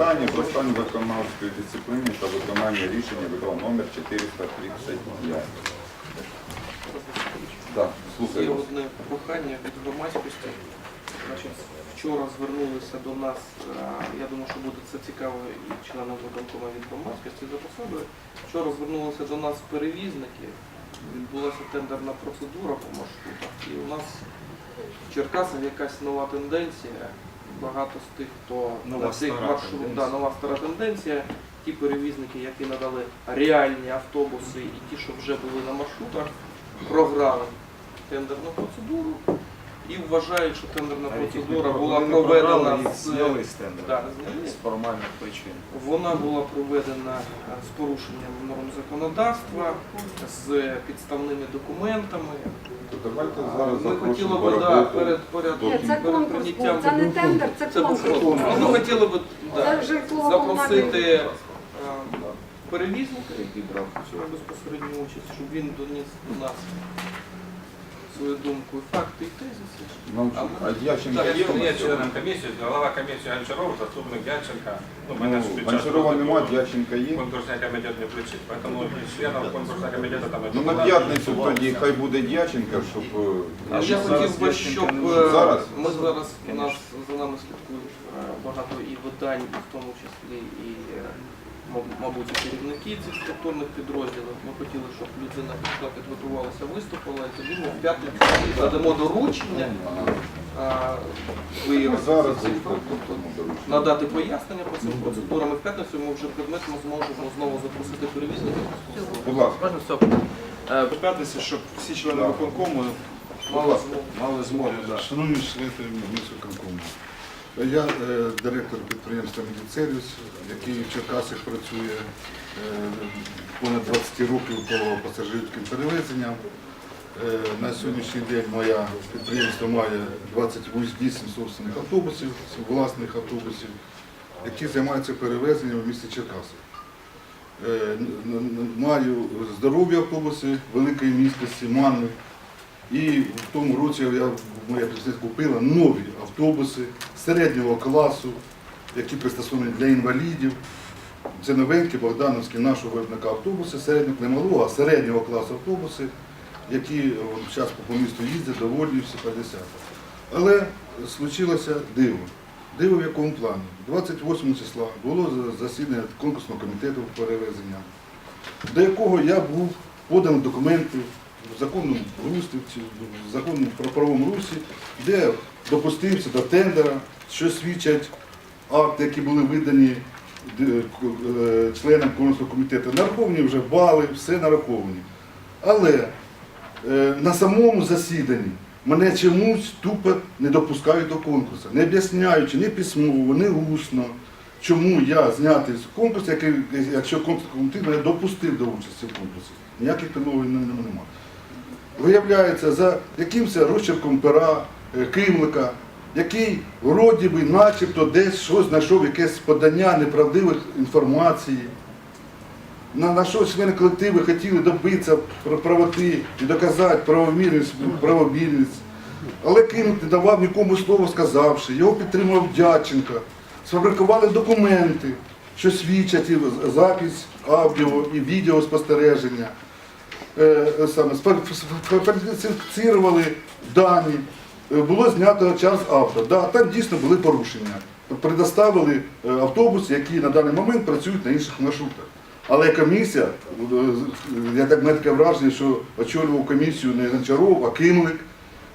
Питання про стан виконавської дисципліни та виконання рішення ВКО номер 435. Так, Є одне прохання від громадськості. Вчора звернулися до нас, е, я думаю, що буде це цікаво і членам виконкому від громадськості за посадою. Вчора звернулися до нас перевізники, відбулася тендерна процедура по маршрутах. І у нас в Черкасах якась нова тенденція. Багато з тих, хто Нова на цих маршрутах, да, нова стара тенденція. Ті перевізники, які надали реальні автобуси і ті, що вже були на маршрутах, програли тендерну процедуру і вважають, що тендерна процедура була проведена з, зняли з да, з формальних причин. Вона була проведена е, з порушенням норм законодавства, з підставними документами. То Давайте зараз Ми хотіли би да, перед поряд- Ні, це перед конкурс прийняттям був, це не тендер, це це був конкурс. конкурс. Ми хотіли б да, Це запросити е, перевізника, який брав у цьому безпосередню участь, щоб він доніс до нас свою думку, і факти і тезиси. Нам А ми- А Так, є Я є членом комісії, голова комісії Гончаров, заступник Дяченка. Ну, мене ж Ну, під час Гончарова розгляду немає, Ященко є. Конкурсний комітет не включить, тому і членів конкурсного комітету там Ну на п'ятницю тоді хай буде Дяченко, щоб... е, А я зараз хотів би, щоб не е. Зараз? ми зараз у нас за нами слідкують е, багато і видань, в тому числі і е, мабуть і керівники цих структурних підрозділів. Ми хотіли, щоб людина прийшла, підготувалася, виступила, і тоді ми в п'ятницю надамо доручення. виявити Зараз доручення. надати пояснення по цим процедурам. І в п'ятницю ми вже предметно зможемо знову запросити перевізників. Будь ласка. Можна все? Е, До п'ятниці, щоб всі члени виконкому мали змогу. Шановні члени міськвиконкому, я е, директор підприємства «Медіцервіс», який в Черкасах працює е, понад 20 років по пасажирським перевезенням. Е, на сьогоднішній день моє підприємство має 28 собственних автобусів, власних автобусів, які займаються перевезенням в місті Черкаси. Е, Маю здорові автобуси великої місткості, манни. І в тому році я, моя підприємство купила нові автобуси середнього класу, які пристосовані для інвалідів. Це новенькі богдановські нашого виробника автобуси, середнього, не малого, а середнього класу автобуси, які зараз по місту їздять, довольні всі 50. Але случилося диво. Диво в якому плані? 28 числа було засідання конкурсного комітету перевезення, до якого я був поданий документи в законному руслі, чи в законному правовому русі, де допустився до тендера, що свідчать акти, які були видані е, членам конкурсного комітету. Нараховані вже бали, все нараховані. Але е, на самому засіданні мене чомусь тупо не допускають до конкурсу, не об'ясняючи ні письмово, ні усно, чому я знятий з конкурсу, якщо конкурсний комітет мене допустив до участі в конкурсі. Ніяких підмов немає. Виявляється, за якимось розчерком пера е, Кимлика, який вроді би начебто десь щось знайшов, якесь подання неправдивих інформації. На, на що члени колективу хотіли добитися правоти і доказати правомірність, правомірність. Але Кимлик не давав нікому слова сказавши, його підтримував Дяченко. Сфабрикували документи, що свідчать і запис аудіо і відеоспостереження саме сфальсифіцірували дані, е, було знято час авто. Да, там дійсно були порушення. Предоставили е, автобуси, які на даний момент працюють на інших маршрутах. Але комісія, е, я так мене таке враження, що очолював комісію не Гончаров, а Кимлик.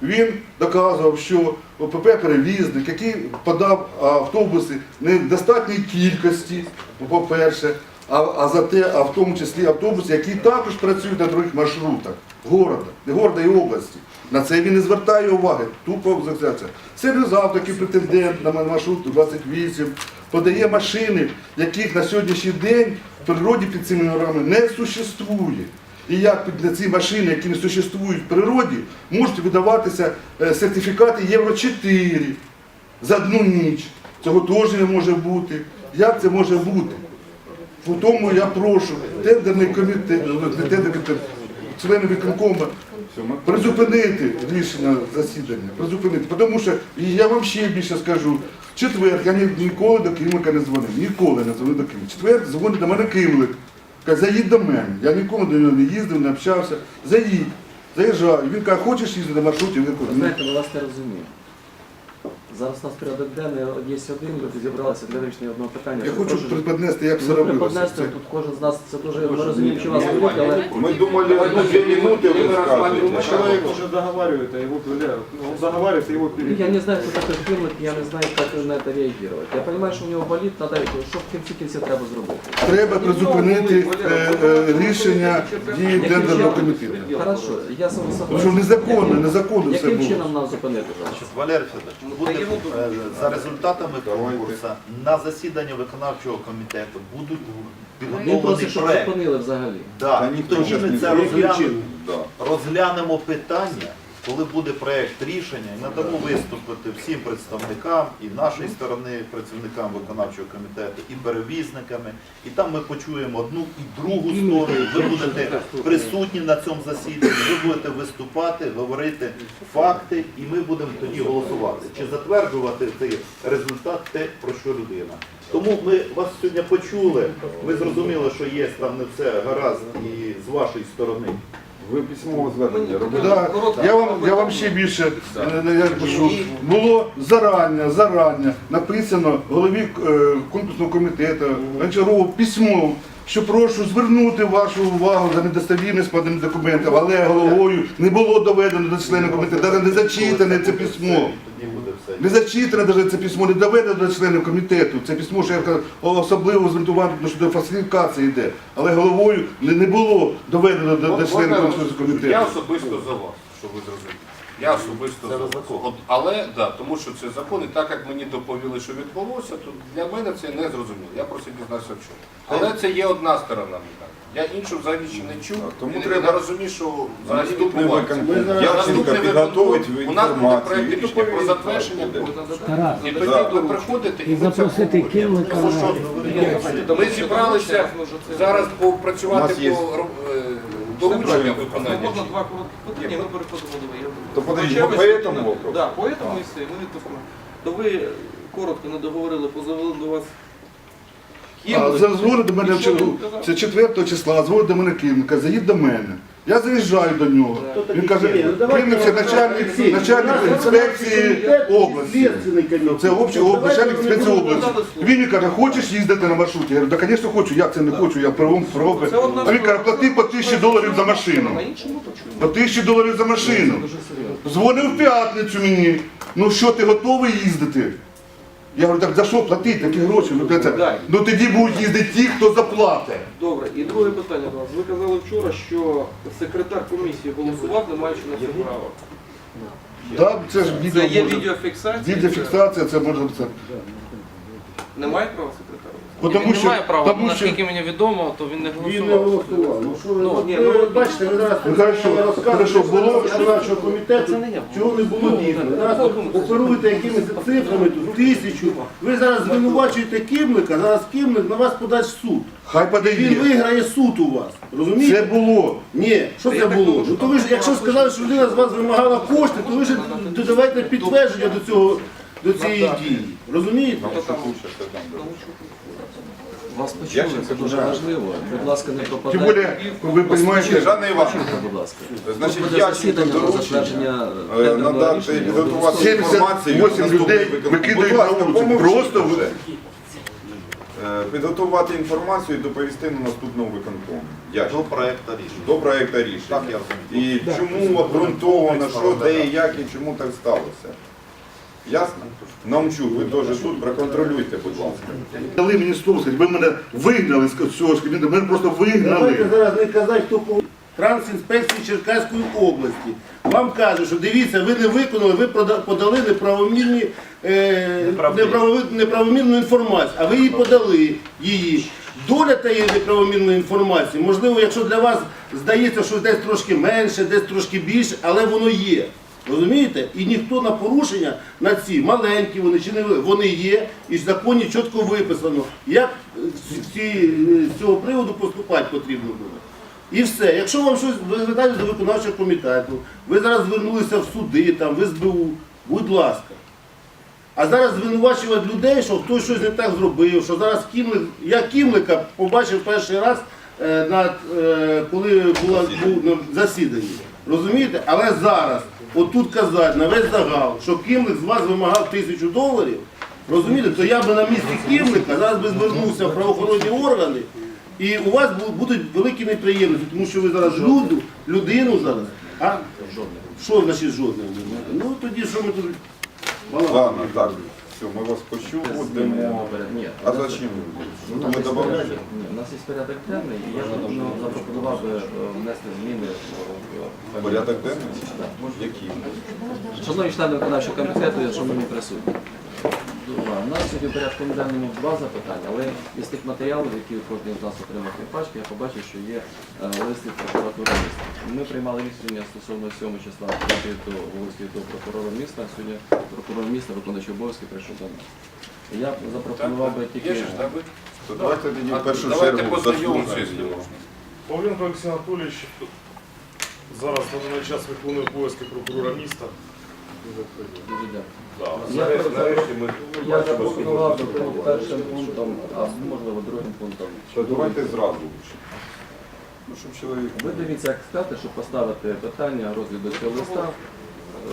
Він доказував, що ОПП перевізник, який подав автобуси не в достатній кількості, по-перше, а, а за те, а в тому числі автобуси, які також працюють на других маршрутах города, города і області. На це він не звертає уваги. Тупо за це. Серйозав такий претендент на маршрут 28, подає машини, яких на сьогоднішній день в природі під цими нормами не существує. І як під ці машини, які не существують в природі, можуть видаватися е, сертифікати Євро 4 за одну ніч. Цього теж не може бути. Як це може бути? Тому я прошу тендерний комітет, не тендерний комітет, члени виконкому призупинити рішення засідання, призупинити. Тому що і я вам ще більше скажу, Четвер, я ні- ніколи до Кимлика не дзвонив. Ніколи не дзвонив до Кимлика. Четвер дзвонить до мене Кимлик. Каже, заїдь до мене. Я ніколи до нього не їздив, не общався. Заїдь. Заїжджаю. Він каже, хочеш їздити на маршруті? Ви кажу, «Ні». знаєте, ми вас не. Зараз у нас порядок денний є один, люди зібралися для вирішення одного питання. Я хочу приподнести, як все Ви робилося. приподнести, Це- тут кожен з нас, це дуже, ми розуміємо, що вас болить, але Ми думали, одну-дві минути ви скажете. Человек уже договаривает, а его пиляют. Он заговаривает, а его Ну, пиляют. я не знаю, кто такой Кирлик, я не знаю, как на это реагировать. Я понимаю, что у него болит, надо, що в кінці кінці треба зробити. Треба призупинити е, е, рішення дії тендерного комітету. Хорошо, я сам Тому що незаконно, незаконно все Яким було. чином нам зупинити? Валерій Федорович, буде е, за результатами конкурсу на засідання виконавчого комітету будуть підготовлені підготовлений Ми щоб проект. зупинили взагалі. Да. Та ніхто Тоді ми це розглянемо, розглянемо питання, коли буде проект рішення, і надамо виступити всім представникам і нашої сторони, працівникам виконавчого комітету, і перевізниками. І там ми почуємо одну і другу сторону. Ви будете присутні на цьому засіданні, ви будете виступати, говорити факти, і ми будемо тоді голосувати. Чи затверджувати цей результат те, про що людина. Тому ми вас сьогодні почули. Ми зрозуміли, що є там не все гаразд і з вашої сторони. Ви письмове звернення робили? Да, я вам, я вам ще більше е, е, я пишу. Було зарання, зарання написано голові е, конкурсного комітету Гончарову письмо, що прошу звернути вашу увагу за недостовірність поданих документів, але головою не було доведено до членів комітету, навіть не зачитане це письмо. Не зачитане навіть це письмо, не доведено до членів комітету. Це письмо, що я кажу, особливо звинтувати, тому що до фальсифікації йде. Але головою не, не було доведено до, до членів комітету. Я особисто за вас, щоб ви зрозуміли. Я особисто за вас. От, але да, тому що це закон, і так як мені доповіли, що відбулося, то для мене це не зрозуміло. Я просто дізнався в чому. Але це є одна сторона медалі. Я іншу взагалі ще не чув. Тому і треба не розумію, що взагалі Наступний відбувається. виконком. Я Явченко наступний підготовить виконком, у нас буде інформацію проект рішення про затвердження. Тарас, І тоді ви приходите і і ви це запросити обговорюєте. Що Ми зібралися зараз попрацювати У нас є- по е, дорученням виконання. Можна два короткі питання, ми переходимо до я То подожди, по этому вопросу? Да, по этому і все, ми. То ви коротко не договорили, позовели до вас. Дзвонить до мене це 4 числа, дзвонить до мене Київ, заїдь до мене. Я заїжджаю до нього. Він каже, прийметься начальник, начальник інспекції області. Це общий об- начальник інспекції області. Він мені каже, хочеш їздити на маршруті? Я говорю, так, звісно, хочу, як це не хочу, я правом. Це А він каже, плати по тисячі доларів за машину. По тисячі доларів за машину. Дзвонив в п'ятницю мені. Ну що, ти готовий їздити? Я говорю, так за що платити такі гроші? Ну, це- ну тоді будуть їздити ті, хто заплатить. Добре, і друге питання до вас. Ви казали вчора, що секретар комісії голосував, не маючи на це права. Так, це ж відео. Це є може- відеофіксація. Відеофіксація, це можна це. Немає права? Тому він що- не має права, тому наскільки що- мені відомо, то він не Він не голосував. голосував. Ну що ви, Ну, ні, ви ну, бачите, ви зараз Ну, хорошо, розказуєте хорошо, було- виконавчого комітету, Це не чого не було дійсно. Зараз оперуєте якимись цифрами, тут тисячу. Ви зараз звинувачуєте Кимлика, зараз Кимлик на вас подасть в суд. Хай Він подає. виграє суд у вас. Розумієте? Це було. Ні, що це було? Ну то ви ж, якщо сказали, що людина з вас вимагала кошти, то ви ж додавайте підтвердження до цього до цієї дії. Розумієте? Буде. Вас почули, це дуже важливо. Будь ласка, не Тим пропадайте. більше, ви розумієте, Жанна Івановна, Будь ласка. Значить, Буде Яченко засідання на доручення, затвердження е, тендерного надати рішення. підготувати 78 інформацію. людей наступний викидають Будь ласка, на вулицю. помовчіть Просто вже. ви- Е, Підготувати інформацію і доповісти на наступному виконкому. До проекту рішення. До проекту Так я розумію. І чому обґрунтовано, що, де і як, і чому так сталося. Ясно? Намчук, ви теж тут проконтролюйте, будь ласка. дали мені стол, сказати, ви мене вигнали з цього ж кабінету, мене просто Давайте вигнали. зараз не казати, хто по Трансінспекції Черкаської області. Вам кажуть, що дивіться, ви не виконали, ви прода- подали неправомірні, е, неправові- неправомірну інформацію, а ви її подали її. Доля тієї неправомірної інформації, можливо, якщо для вас здається, що десь трошки менше, десь трошки більше, але воно є. Розумієте? І ніхто на порушення на ці маленькі вони чи не ви- вони є, і в законі чітко виписано, як з, ці- е, з цього приводу поступати потрібно буде. І все. Якщо вам щось ви звертаєтесь до виконавчого комітету, ви зараз звернулися в суди, там, в СБУ, будь ласка. А зараз звинувачувати людей, що хтось щось не так зробив, що зараз Кімлик, я Кімлика побачив перший раз, е, на, е, коли була, був на. Розумієте? Але зараз, отут казати на весь загал, що Кімлик з вас вимагав тисячу доларів, розумієте, то я би на місці Кімлика зараз би звернувся в правоохоронні органи, і у вас будуть великі неприємності, тому що ви зараз люду, людину зараз. А що значить жодне? Ну тоді що ми тут. Мало. Ладно, так, все, ми вас почули, будемо. А зачем? Ну, Ну, у нас ми є порядок- ні, у нас є порядок денний, і я ну, запропонував би е, внести зміни в Порядок денний? Да. Які? Шановні члени виконавчого комітету, не присутні. Два. У нас сьогодні порядку денному два запитання, але із тих матеріалів, які кожен з нас отримав в пачки, я побачив, що є е, лист від прокуратури міста. Ми приймали рішення стосовно 7 числа до до прокурора міста. Сьогодні прокурор міста, виконуючий обов'язки, прийшов до нас. Я запропонував би тільки. Є ж, так. То давайте тоді в першу Давайте чергу познайомимося, якщо можна. Павленко Олексій Анатолійович зараз на даний час виконує обов'язки прокурора міста. Дуже дякую. Да. Я Нарешті- ми Я запропонував би першим пунктом, а можливо другим пунктом. То давайте зразу. Ну, щоб чоловік. Ви дивіться, як сказати, щоб поставити питання розгляду цього листа.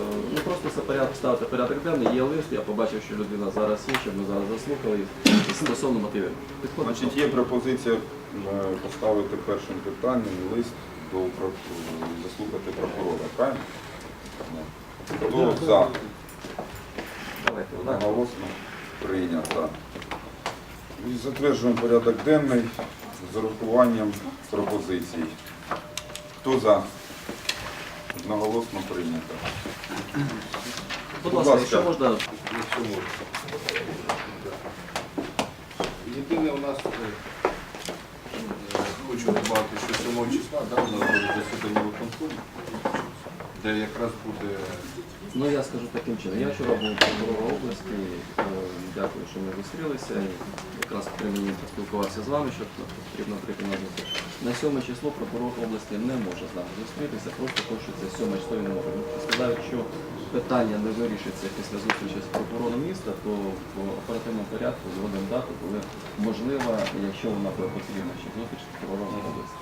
Е, Ну просто це порядок ставити порядок денний, є лист, я побачив, що людина зараз є, щоб ми зараз заслухали і стосовно мотивів. Підходить. Значить, є пропозиція е, поставити першим питанням лист до прокурора, заслухати прокурора, правильно? Хто за? Давайте. Одноголосно прийнято. І затверджуємо порядок денний з урахуванням пропозицій. Хто за? Одноголосно прийнято. Будь ласка. якщо можна, Якщо можна. Єдине у нас, е, е, хочу додати, що 7 числа да, у нас буде засідання виконкому, де якраз буде ну я скажу таким чином. Я вчора був прокурора області, е, дякую, що ми зустрілися. Якраз при мені поспілкувався з вами, що потрібно прийти на зустріч. На 7 число прокурор області не може з нами зустрітися, просто хочеться що 7 число він не може. Сказав, якщо питання не вирішиться після зустрічі з прокурором міста, то в оперативному порядку згодом дату, коли можливо, якщо вона буде потрібна, ще зустріч з прокурором області.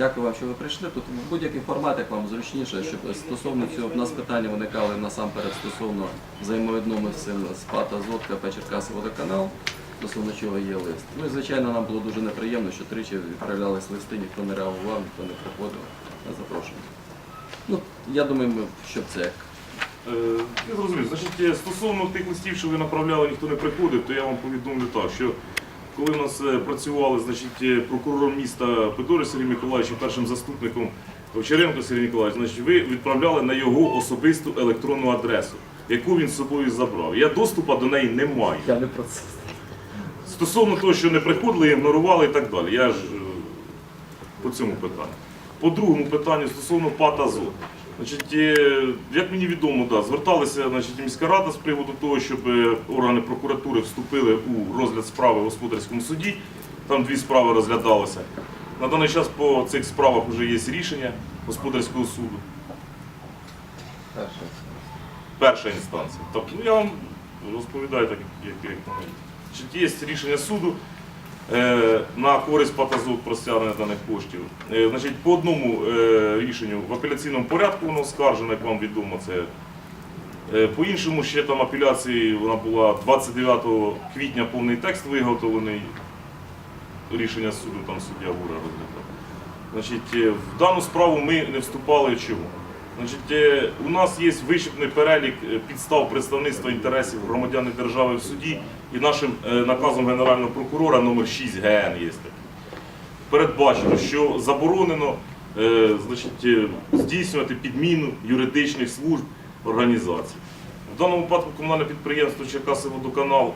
Дякую вам, що ви прийшли. Тут будь-який формат, як вам зручніше, щоб стосовно цього в нас питання виникали насамперед стосовно взаємовідномості з ПАТ «Азот», КП Черкаси водоканал, стосовно чого є лист. Ну і звичайно, нам було дуже неприємно, що тричі відправлялись листи, ніхто не реагував, ніхто не приходив на запрошення. Ну, я думаю, щоб це як Я зрозумів. Значить, е, стосовно тих листів, що ви направляли, ніхто не приходив, то я вам повідомлю так, що коли в нас е, працювали значить, е, прокурором міста Педори Сергій Миколаївич і першим заступником Овчаренко Сергій Миколаївич, значить, ви відправляли на його особисту електронну адресу, яку він з собою забрав. Я доступу до неї не маю. я не про це. Стосовно того, що не приходили, ігнорували і так далі. Я ж е, по цьому питанню. По другому питанню стосовно ПАТ «Азот». Значить, е, як мені відомо, да, зверталася значить, міська рада з приводу того, щоб е, органи прокуратури вступили у розгляд справи в господарському суді. Там дві справи розглядалися. На даний час по цих справах вже є рішення господарського суду. Перша інстанція. Тобто, ну, я вам розповідаю так, як, як, як. Значить, Є рішення суду на користь патазот про стягнення даних коштів. Е, значить, по одному е, рішенню в апеляційному порядку воно оскаржено, як вам відомо, це. Е, по іншому ще там апеляції вона була 29 квітня повний текст виготовлений. Рішення суду там суддя Гура розглядав. Значить, е, в дану справу ми не вступали чому? Значить, е, у нас є вичерпний перелік е, підстав представництва інтересів громадян держави в суді, і нашим е, наказом Генерального прокурора номер 6 ГН є такий. Передбачено, що заборонено значить, здійснювати підміну юридичних служб організацій. В даному випадку комунальне підприємство Черкаси водоканал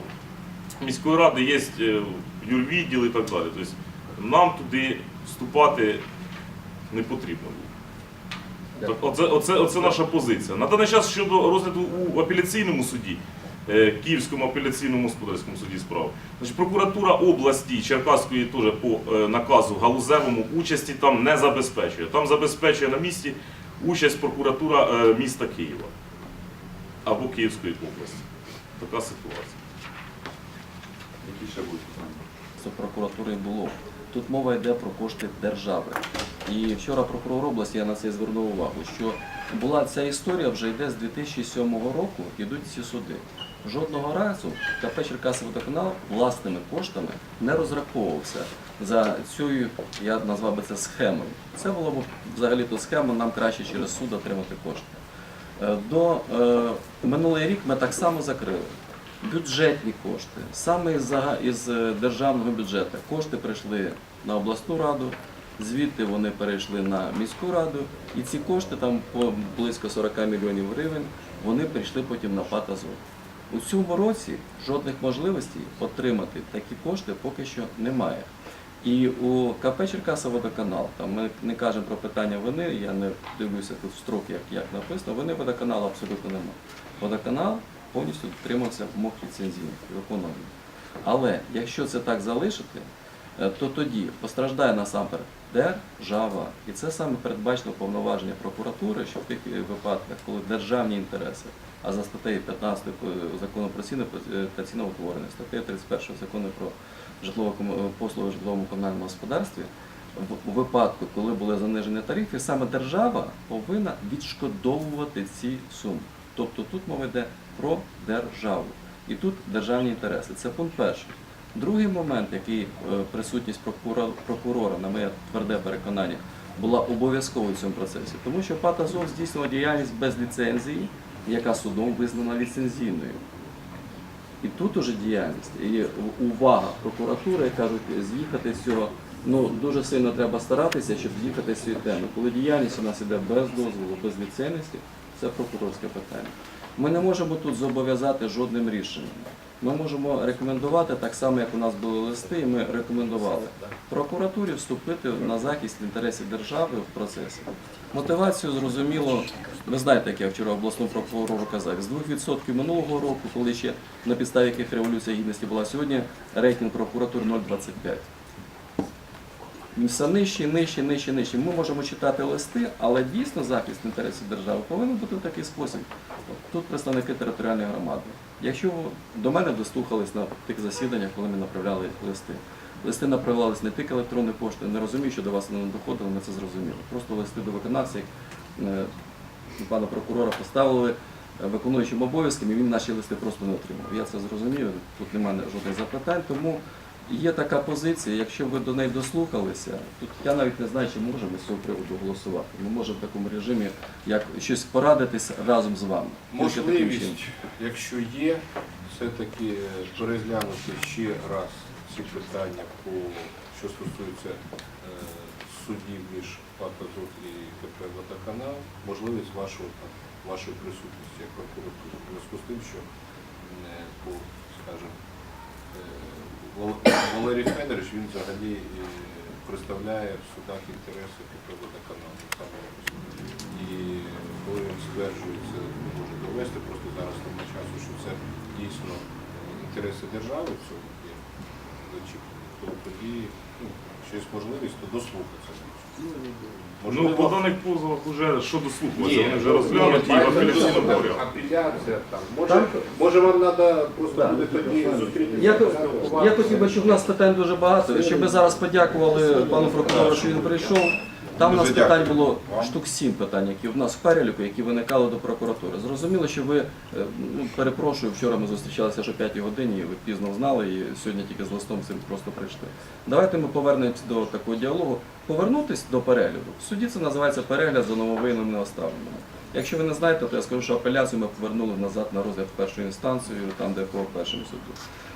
міської ради є юрвідділ і так далі. Тобто нам туди вступати не потрібно. Так, оце, оце, оце наша позиція. На даний час щодо розгляду у апеляційному суді, е, Київському апеляційному господарському суді справ. Значить, прокуратура області Черкаської теж по е, наказу галузевому участі там не забезпечує. Там забезпечує на місці участь прокуратура е, міста Києва або Київської області. така ситуація. Які ще будуть питання? Це прокуратури було. Тут мова йде про кошти держави. І вчора прокурор області я на це звернув увагу, що була ця історія вже йде з 2007 року, ідуть ці суди. Жодного разу КП Черкасоводоканал власними коштами не розраховувався за цією, я назвав би це схемою. Це було б взагалі-то схема, нам краще через суд отримати кошти. Е, До е, минулий рік ми так само закрили. Бюджетні кошти, саме із, із е, державного бюджету. Кошти прийшли на обласну раду, звідти вони перейшли на міську раду, і ці кошти, там близько 40 мільйонів гривень, вони прийшли потім на ПАТ «Азот». У цьому році жодних можливостей отримати такі кошти поки що немає. І у КП Черкасоводоканал, там ми не кажемо про питання вини, я не дивлюся тут в строки, як, як написано, вини водоканалу абсолютно немає. Водоканал повністю дотримався вимог ліцензійних виконання. Але якщо це так залишити, то тоді постраждає насамперед держава. І це саме передбачено повноваження прокуратури, що в тих е, випадках, коли державні інтереси, а за статтею 15 закону про ціни е, та ціноутворення, статтею 31 закону про житлово послуги житловому комунальному господарстві, у випадку, коли були занижені тарифи, саме держава повинна відшкодовувати ці суми. Тобто тут мова йде про державу. І тут державні інтереси. Це пункт перший. Другий момент, який е, присутність прокурора, на моє тверде переконання, була обов'язковою в цьому процесі, тому що ПАТ «Азов» здійснював діяльність без ліцензії, яка судом визнана ліцензійною. І тут уже діяльність, і увага прокуратури, як кажуть, з'їхати з цього. Ну дуже сильно треба старатися, щоб з'їхати з цієї теми. Коли діяльність у нас іде без дозволу, без ліцензії, це прокурорське питання. Ми не можемо тут зобов'язати жодним рішенням. Ми можемо рекомендувати так само, як у нас були листи, і ми рекомендували прокуратурі вступити на захист інтересів держави в процесі. Мотивацію зрозуміло, ви знаєте, як я вчора обласному прокурору казав, з 2% минулого року, коли ще на підставі яких революція гідності була сьогодні, рейтинг прокуратури 0,25. Він все нижче, нижче, нижче, нижче. Ми можемо читати листи, але дійсно захист інтересів держави повинен бути в такий спосіб. Тут представники територіальної громади. Якщо до мене дослухались на тих засіданнях, коли ми направляли листи. Листи направлялись не тільки електронні пошти, не розумію, що до вас не доходили, ми це зрозуміли. Просто листи до виконавців, е, пана прокурора поставили е, виконуючим обов'язком, і він наші листи просто не отримав. Я це зрозумів, тут немає жодних запитань, тому є така позиція, якщо ви до неї дослухалися, тут я навіть не знаю, чи можемо з цього приводу голосувати. Ми можемо в такому режимі як щось порадитись разом з вами. Можливість, якщо є, все-таки переглянути ще раз ці питання, по, що стосується е, судів між ПАТ «Азот» і КП «Водоканал», можливість вашого, вашої присутності як прокуратури. Зв'язку з тим, що, е, по, скажімо, е, Валерій Федорович, він взагалі е, представляє в судах інтереси такого «Водоканалу». саме якось. І коли він стверджується, може довести просто зараз тому часу, що це дійсно е, інтереси держави в цьому є то тоді ну, ще є можливість, то дослухатися. Ну, по даних позовах вже що дослухалося, Ні, вони вже ну, розглянуті і в апеляційному порядку. Апеляція там. Може, Так. може вам треба просто Так. буде тоді зустрітися. Я, поспілкуватися. я хотів би, щоб у нас питань дуже багато, щоб ми зараз подякували пану прокурору, що він прийшов. Там у нас Дуже питань дякую було вам. штук сім питань, які в нас в переліку, які виникали до прокуратури. Зрозуміло, що ви, е, ну, перепрошую, вчора ми зустрічалися о 5 годині, ви пізно знали і сьогодні тільки з листом цим просто прийшли. Давайте ми повернемось до такого діалогу. Повернутись до перегляду. В суді це називається перегляд за нововинними неоставленими. Якщо ви не знаєте, то я скажу, що апеляцію ми повернули назад на розгляд в першу інстанцію, там, де по першому суду.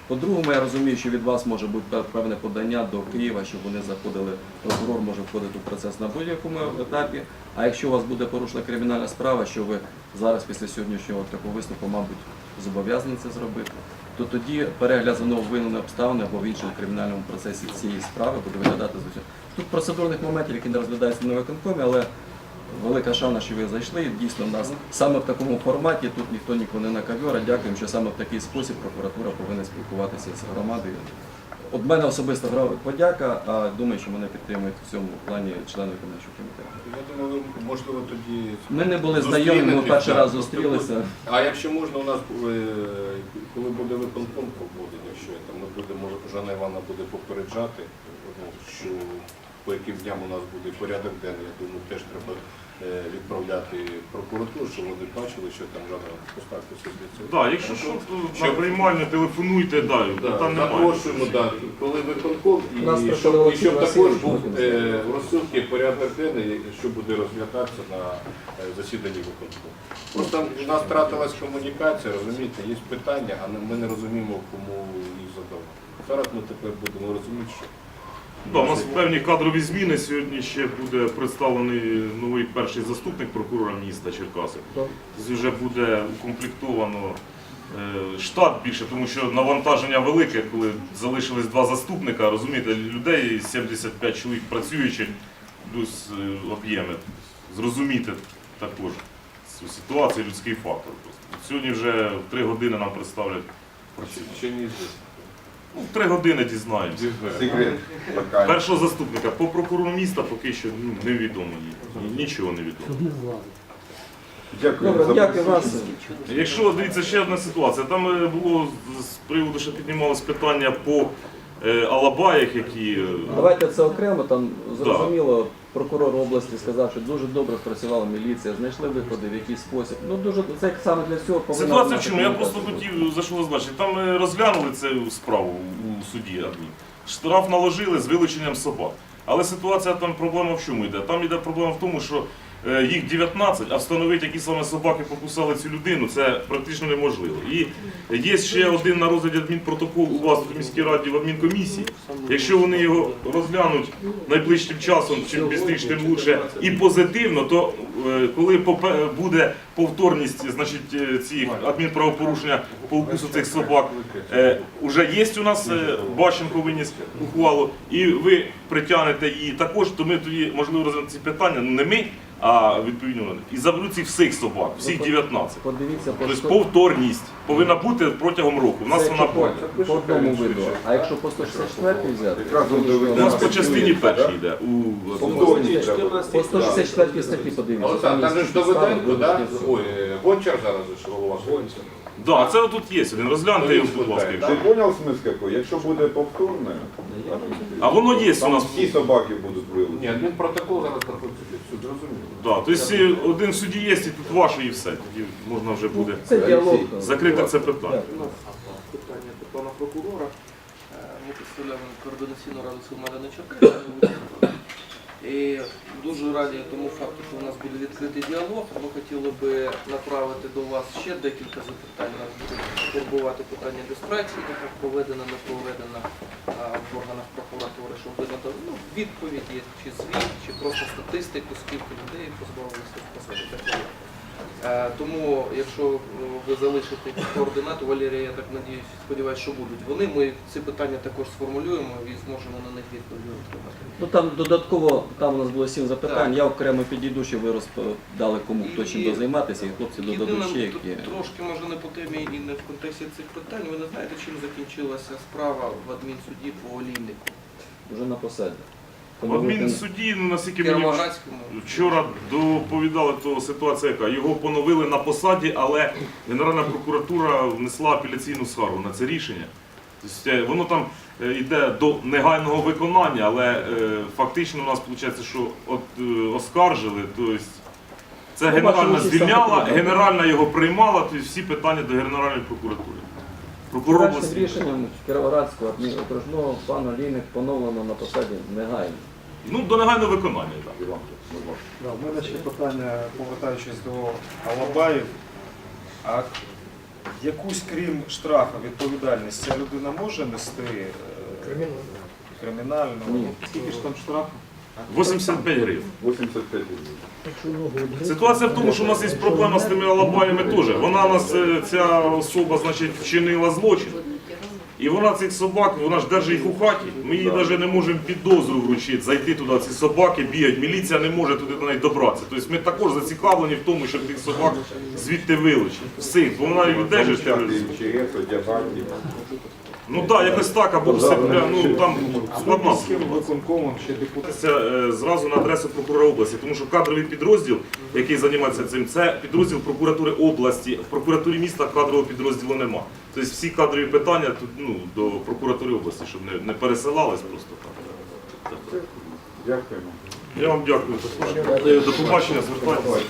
По-другому, я розумію, що від вас може бути певне подання до Києва, щоб вони заходили, прокурор може входити в процес на будь-якому етапі. А якщо у вас буде порушена кримінальна справа, що ви зараз після сьогоднішнього такого виступу, мабуть, зобов'язані це зробити, то тоді перегляд за нововинними обставини або в іншому кримінальному процесі цієї справи буде виглядати звичайно. Тут процедурних моментів, які не розглядаються на виконкомі, але велика шана, що ви зайшли. Дійсно, в нас саме в такому форматі тут ніхто нікого не на ковьора. Дякуємо, що саме в такий спосіб прокуратура повинна спілкуватися з громадою От мене особисто грав подяка, а думаю, що мене підтримують в цьому плані члени виконавчого комітету. Я думаю, ви, можливо, тоді. Ми не були знайомі, ми перший раз зустрілися. А якщо можна, у нас, е, коли буде виконком проводить, якщо там ми будемо, Жанна Івановна буде попереджати, ну, що по яким дням у нас буде порядок денний, я думаю, теж треба е, відправляти прокуратуру, щоб вони бачили, що там Жанна поставте собі це. Да, якщо що, то на приймальню телефонуйте, да, Да, питань немає. запрошуємо, да, коли виконком, нас і прийшов щоб, і щоб також Васильович, був е, в розсилці порядок денний, що буде розглядатися на е, засіданні виконкому. Просто в нас втратилась комунікація, розумієте, є питання, а ми не розуміємо, кому їх задавати. Зараз ми тепер будемо розуміти, що Да, у нас певні кадрові зміни. Сьогодні ще буде представлений новий перший заступник прокурора міста Черкаси. Вже буде укомплектовано е, штат більше, тому що навантаження велике, коли залишились два заступника, розумієте, людей 75 чоловік працюючих, плюс е, об'єми. Зрозуміти також цю ситуацію, людський фактор. Просто. Сьогодні вже в три години нам представлять працівника. Ну, в три години дізнаюся. Секрет. Першого заступника по прокурору міста поки що ну, невідомо ні. Ні- Нічого не відомо. Дякую. Добре, за дякую вас. Якщо дивіться ще одна ситуація, там е, було з- з приводу, що піднімалось питання по е, алабаях, які е, Давайте це окремо. Там зрозуміло, прокурор області сказав, що дуже добре спрацювала міліція, знайшли виходи в якийсь спосіб. Ну дуже це саме для цього повинна Ситуація в чому? Я просто хотів за що зазначити. Там е, розглянули цю справу у суді адмін. Штраф наложили з вилученням собак. Але ситуація там проблема в чому йде? Там йде проблема в тому, що їх 19, а встановити, які саме собаки покусали цю людину, це практично неможливо. І є ще один на розгляді адмінпротокол у вас в міській раді в адмінкомісії. Якщо вони його розглянуть найближчим часом, чим швидше, тим лучше, і позитивно, то е, коли буде повторність значить, е, цих адмінправопорушення по укусу цих собак, е, уже є у нас е, Бащенко виніс ухвалу, і ви притягнете її також, то ми тоді можливо розглянути ці питання, не ми, а відповідно. І заберуть цих всіх собак, всіх 19. Подивіться по Тобто повторність повинна бути протягом року. У нас Це вона якщо буде. по, по одному виду. А якщо по 164 взяти, Якраз то он У нас по частині першій йде. У Повторні треба. по 164 статті подивіться. Олександр, там же ж Довиденко, да? Ой, е, Гончар зараз же ж голова Гончар. Да, це тут є. Один розгляньте його, будь ласка. Ти якщо- зрозумів смисл який? Якщо буде повторне, А воно є у там нас. всі собаки будуть вилучені. Ні, адмінпротокол зараз проходить суд, зрозуміло. Да, тобто один в суді є, і тут ваше і все. Тоді можна вже буде Це закрити це питання. У нас питання до пана прокурора. Е, Ми представляємо координаційну раду сил Марини І дуже раді тому факту, що у нас буде відкритий діалог. Ми хотіли би направити до вас ще декілька запитань. У Нас буде турбувати питання люстрації, яка проведена, не проведена а, в органах прокуратури, щоб ви надали ну, відповіді, чи звіт, чи просто статистику, скільки людей позбавилися посади. Е, Тому, якщо е, ви залишите координати, Валерія, я так надіюсь, сподіваюся, що будуть вони. Ми ці питання також сформулюємо і зможемо на них відповіді отримати. Ну там додатково, там у нас було сім запитань, Так. я окремо підійду, щоб ви роздали кому хто чим буде займатися, і хлопці додадуть ще які. трошки може не по темі і не в контексті цих питань. Ви не знаєте, чим закінчилася справа в адмінсуді по олійнику? Вже на посаді. В адмінсуді, ну, наскільки мені Кіровоградському. вчора доповідали, то ситуація яка. Його поновили на посаді, але Генеральна прокуратура внесла апеляційну скаргу на це рішення. Тобто е, воно там е, йде до негайного виконання, але е, фактично у нас виходить, що от, е, оскаржили, тобто це Ну, генеральна всі звільняла, питання. генеральна його приймала, тобто всі питання до Генеральної прокуратури. Прокурор Першим області. рішенням Кіровоградського адмінокружного пана Лійник поновлено на посаді негайно. Ну, до негайного виконання. Так. Да, в мене ще питання, повертаючись до Алабаїв. А якусь, крім штрафу, відповідальність ця людина може нести е, кримінальну? Ні. Скільки ж там штрафу? 85 гривень. 85 гривень. Ситуація в тому, що у нас є проблема з тими алабаями теж. Вона у нас, е, ця особа, значить, вчинила злочин. І вона цих собак, вона ж держить їх у хаті. Ми її навіть не можемо підозру вручити, зайти туди, ці собаки бігають, міліція не може туди до неї добратися. Тобто ми також зацікавлені в тому, щоб тих собак звідти вилучити. Всіх, бо вона їх держить. Ну так, якось так, або все прям, ну там складно. Виконкомом ще депутат. Це е, зразу на адресу прокурора області, тому що кадровий підрозділ, який займається цим, це підрозділ прокуратури області. В прокуратурі міста кадрового підрозділу нема. Тобто всі кадрові питання тут ну, до прокуратури області, щоб не, не пересилались просто так. Дякуємо. Я вам дякую. Е, До побачення, звертайтеся.